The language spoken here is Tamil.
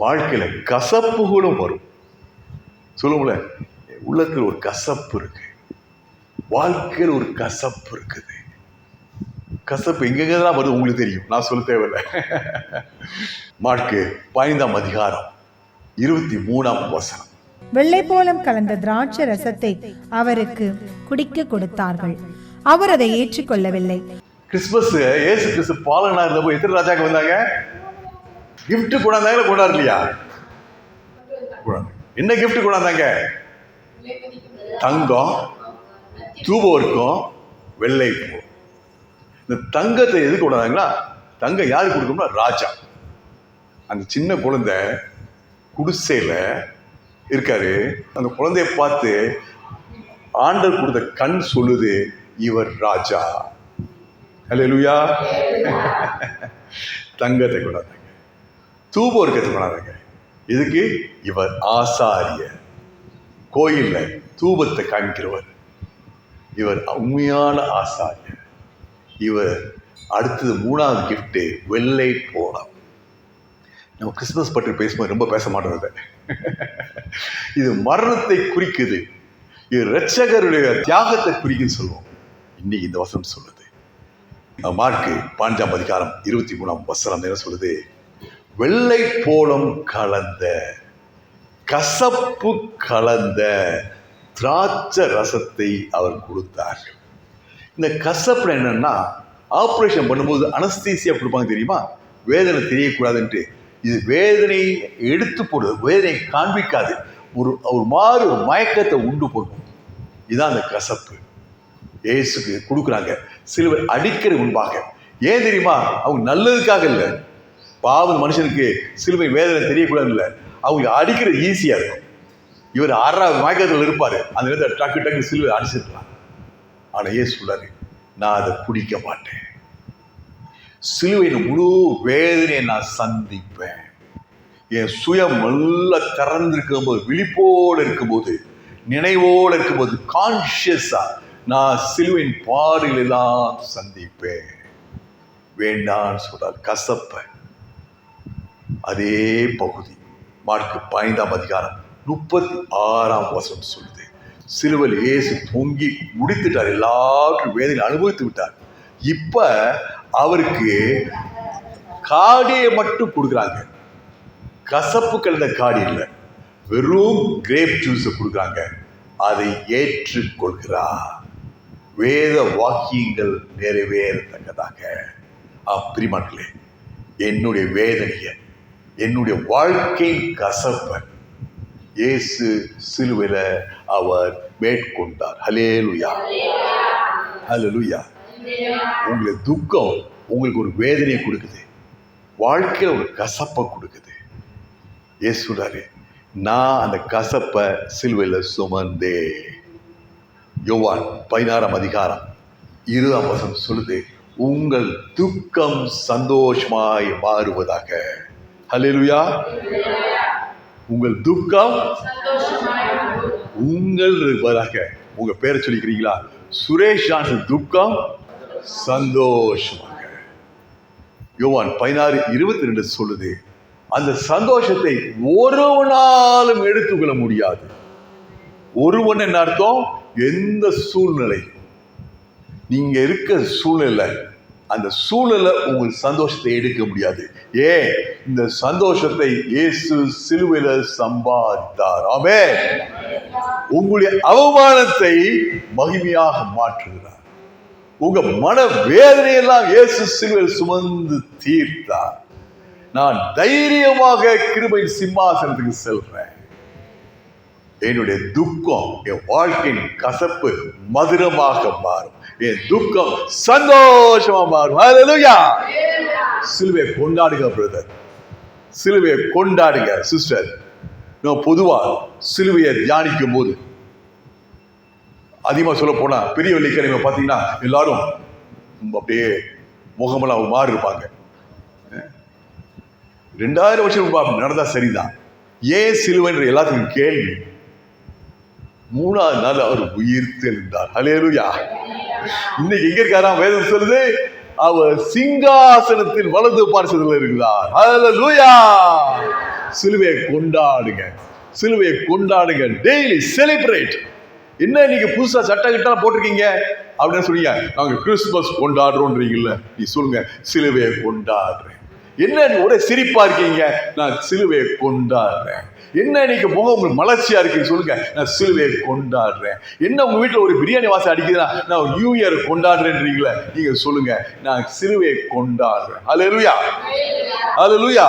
வாழ்க்கையில கசப்புகளும் வரும். சொல்லுங்கள உள்ளத்தில் ஒரு கசப்பு இருக்கு. வாழ்க்கையில் ஒரு கசப்பு இருக்குது. கசப்பு எங்கெங்கெல்லாம் வருது உங்களுக்கு தெரியும். நான் சொல்ல தேவையில்லை. மார்க்கு பதினைந்தாம் அதிகாரம் இருபத்தி மூணாம் வசனம். வெள்ளைப்போலம் கலந்த திராட்சை ரசத்தை அவருக்கு குடிக்க கொடுத்தார்கள். அவர் அதை ஏற்றுக்கொள்ளவில்லை. கிறிஸ்மஸ் ஏசு கிறிஸ்து பாலனா இருந்தப்போ எத்தனை ராஜாக்கு வந்தாங்க? Gift கொண்டாந்தாங்களா கொண்டாடலையா? கொண்டாந்து. என்ன gift கொண்டாந்தாங்க? தங்கம் தூபவர்க்கம் வெள்ளை பூ. இந்த தங்கத்தை எதுக்கு கொண்டாந்தாங்களா? தங்கம் யாருக்கு கொடுக்கணும்னா ராஜா. அந்த சின்ன குழந்தை குடிசையில இருக்காரு. அந்த குழந்தைய பார்த்து ஆண்டர் கொடுத்த கண் சொல்லுது இவர் ராஜா. ஹalleluya தங்கத்தை கொண்டாந்தாங்க. தூபவர்க்கத்தை கொண்டாந்தாங்க இதுக்கு இவர் ஆசாரியர். கோயிலில் தூபத்தை காமிக்கிறவர் இவர் உண்மையான ஆசாரியர். இவர் அடுத்தது மூணாவது கிஃப்ட்டு வெள்ளை போனம் நம்ம கிறிஸ்மஸ் பற்றி பேசும்போது ரொம்ப பேச மாட்டோம் இது மரணத்தை குறிக்குது. இது ரட்சகருடைய தியாகத்தை குறிக்குன்னு சொல்லுவோம். இன்னைக்கு இந்த வசனம் சொல்லுது. மார்க்கு பாஞ்சாம் அதிகாரம் இருபத்தி மூணாம் வசனம் என்ன சொல்லுது? வெள்ளை போலம் கலந்த கசப்பு கலந்த திராட்சை ரசத்தை அவர் கொடுத்தார் இந்த கசப்பு என்னன்னா ஆப்ரேஷன் பண்ணும்போது அனஸ்தீசியா கொடுப்பாங்க தெரியுமா? வேதனை தெரியக்கூடாதுன்ட்டு. இது வேதனையை எடுத்து போடுது வேதனையை காண்பிக்காது. ஒரு ஒரு மாதிரி ஒரு மயக்கத்தை உண்டு போடும் இதுதான் அந்த கசப்பு. இயேசுக்கு கொடுக்குறாங்க. சிலுவை அடிக்கிற முன்பாக. ஏன் தெரியுமா? அவங்க நல்லதுக்காக இல்லை. பாவம் மனுஷனுக்கு சிலுவை வேதனை தெரியக்கூடாது இல்லை அவங்க அடிக்கிறது ஈஸியாக இருக்கும். இவர் ஆறாவது மயக்கத்தில் இருப்பார். அந்த நேரத்தில் டக்கு டக்கு சிலுவை அடிச்சிருக்கலாம். ஆனால் ஏன் சொல்றாரு நான் அதை குடிக்க மாட்டேன். சிலுவையின் முழு வேதனையை நான் சந்திப்பேன். என் சுயம் நல்லா திறந்திருக்கும் போது விழிப்போடு இருக்கும்போது நினைவோடு இருக்கும்போது கான்ஷியஸாக நான் சிலுவையின் பாடுகள் சந்திப்பேன். வேண்டான்னு சொல்கிறார் கசப்பேன். அதே பகுதி. மார்க்கு பதினைந்தாம் அதிகாரம் முப்பத்தி ஆறாம் வசனம் சொல்லுது. சிலுவையில் இயேசு பொங்கி முடித்துட்டார். எல்லாற்றும் வேதனை அனுபவித்து விட்டார். இப்போ அவருக்கு காடியை மட்டும் கொடுக்குறாங்க. கசப்பு கலந்த காடி இல்லை. வெறும் கிரேப் ஜூஸை கொடுக்குறாங்க. அதை ஏற்றுக்கொள்கிறார். வேத வாக்கியங்கள் நிறைவேறத்தக்கதாக. பிரிமான்களே என்னுடைய வேதனையை என்னுடைய வாழ்க்கையின் கசப்பை இயேசு சிலுவையில் அவர் மேற்கொண்டார். ஹலேலுயா ஹலலுயா உங்களுக்கு துக்கம் உங்களுக்கு ஒரு வேதனையை கொடுக்குது. வாழ்க்கையில் ஒரு கசப்பை கொடுக்குது. ஏசு சொல்றாரு நான் அந்த கசப்பை சிலுவையில் சுமந்தே யோவான் பதினாறாம் அதிகாரம் இருபதாம் வசம் சொல்லுது உங்கள் துக்கம் சந்தோஷமாய் மாறுவதாக. ஹலெலுயா உங்கள் துக்கம் உங்கள் பதிலாக உங்க பேரை சொல்லிக்கிறீங்களா? சுரேஷ் துக்கம் சந்தோஷமாக. யோவான் பதினாறு இருபத்தி ரெண்டு சொல்லுது அந்த சந்தோஷத்தை ஒருவனாலும் எடுத்துக்கொள்ள முடியாது. ஒருவன் என்ன அர்த்தம்? எந்த சூழ்நிலை? நீங்க இருக்க சூழ்நிலை அந்த சூழ்நிலை உங்கள் சந்தோஷத்தை எடுக்க முடியாது. ஏன்? இந்த சந்தோஷத்தை இயேசு சிலுவையில் சம்பாதித்தார். ஆமே உங்களுடைய அவமானத்தை மகிமையாக மாற்றுகிறார். உங்க மன வேதனையெல்லாம் இயேசு சிலுவையில் சுமந்து தீர்த்தார். நான் தைரியமாக கிருபை சிம்மாசனத்துக்கு செல்றேன். என்னுடைய துக்கம் என் வாழ்க்கையின் கசப்பு மதுரமாக மாறும். என் துக்கம் சந்தோஷமா மாறும். சிலுவை சிலுவையை கொண்டாடுங்க பிரதர் சிலுவையை கொண்டாடுங்க சிஸ்டர் நான் பொதுவாக சிலுவையை தியானிக்கும் போது அதிகமாக சொல்ல போனால் பெரிய வெள்ளிக்கிழமை பார்த்தீங்கன்னா எல்லாரும் அப்படியே முகமெல்லாம் மாறி இருப்பாங்க. ரெண்டாயிரம் வருஷம் நடந்தால் நடந்தா சரிதான். ஏன் சிலுவைன்ற எல்லாத்துக்கும் கேள்வி? மூணாவது நாள் அவர் உயிர் தெளிந்தார் இன்னைக்கு எங்க இருக்காராம் வேதம் சொல்லுது அவர் சிங்காசனத்தில் வலது பார்சத்தில் இருக்கிறார் ஹalleluya. சிலுவையை கொண்டாடுங்க. சிலுவையை கொண்டாடுங்க. டெய்லி செலிப்ரேட் என்ன நீங்க புதுசா சட்டை கிட்ட போட்டிருக்கீங்க? அப்படின்னு சொன்னீங்க. நாங்க கிறிஸ்துமஸ் கொண்டாடுறோன்றீங்கல்ல. நீ சொல்லுங்க சிலுவையை கொண்டாடுறேன். என்ன ஒரே சிரிப்பா இருக்கீங்க? நான் சிலுவையை கொண்டாடுறேன். என்ன இன்னைக்கு முகம் உங்களுக்கு மலர்ச்சியா இருக்குன்னு சொல்லுங்க. நான் சிலுவையை கொண்டாடுறேன். என்ன உங்க வீட்டுல ஒரு பிரியாணி வாசம் அடிக்குதுன்னா நான் நியூ இயர் கொண்டாடுறேன்றீங்களே நீங்க சொல்லுங்க. நான் சிலுவையை கொண்டாடுறேன். அல்லேலூயா அல்லேலூயா